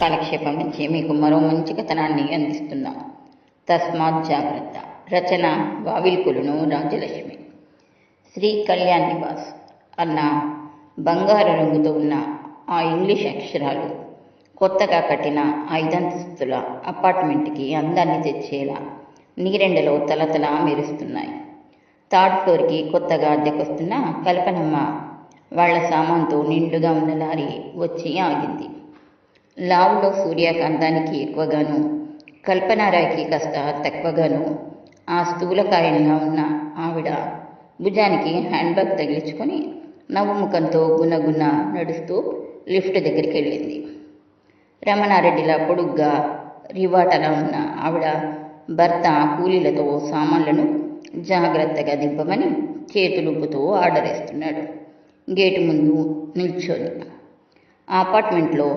కాలక్షేపం నుంచి మీకు మరో మంచి కథనాన్ని అందిస్తున్నాం. తస్మాత్ జాగ్రత్త. రచన వావిల్కులను రాజ్యలక్ష్మి శ్రీ కళ్యాణ్ నివాస్. అన్న బంగారు రంగుతో ఉన్న ఆ ఇంగ్లీష్ అక్షరాలు కొత్తగా కట్టిన ఐదంతస్తుల అపార్ట్మెంట్కి అందాన్ని తెచ్చేలా నీరెండలో తలతల మెరుస్తున్నాయి. థర్డ్ ఫ్లోర్కి కొత్తగా అద్దెకొస్తున్న కల్పనమ్మ వాళ్ళ సామాన్తో నిండుగా ఉన్న లారీ వచ్చి ఆగింది. లావులో సూర్యకాంతానికి ఎక్కువగాను కల్పనారాయికి కాస్త తక్కువగాను ఆ స్థూలకాయంగా ఉన్న ఆవిడ భుజానికి హ్యాండ్ బ్యాగ్ తగిలించుకొని నవ్వు ముఖంతో గున్నగున్న నడుస్తూ లిఫ్ట్ దగ్గరికి వెళ్ళింది. రమణారెడ్డిలా పొడుగ్గా రివాటలా ఉన్న ఆవిడ భర్త కూలీలతో సామాన్లను జాగ్రత్తగా దింపమని చేతులుపుతూ ఆర్డర్ ఇస్తున్నాడు గేటు ముందు నిల్చొని అపార్ట్మెంట్లో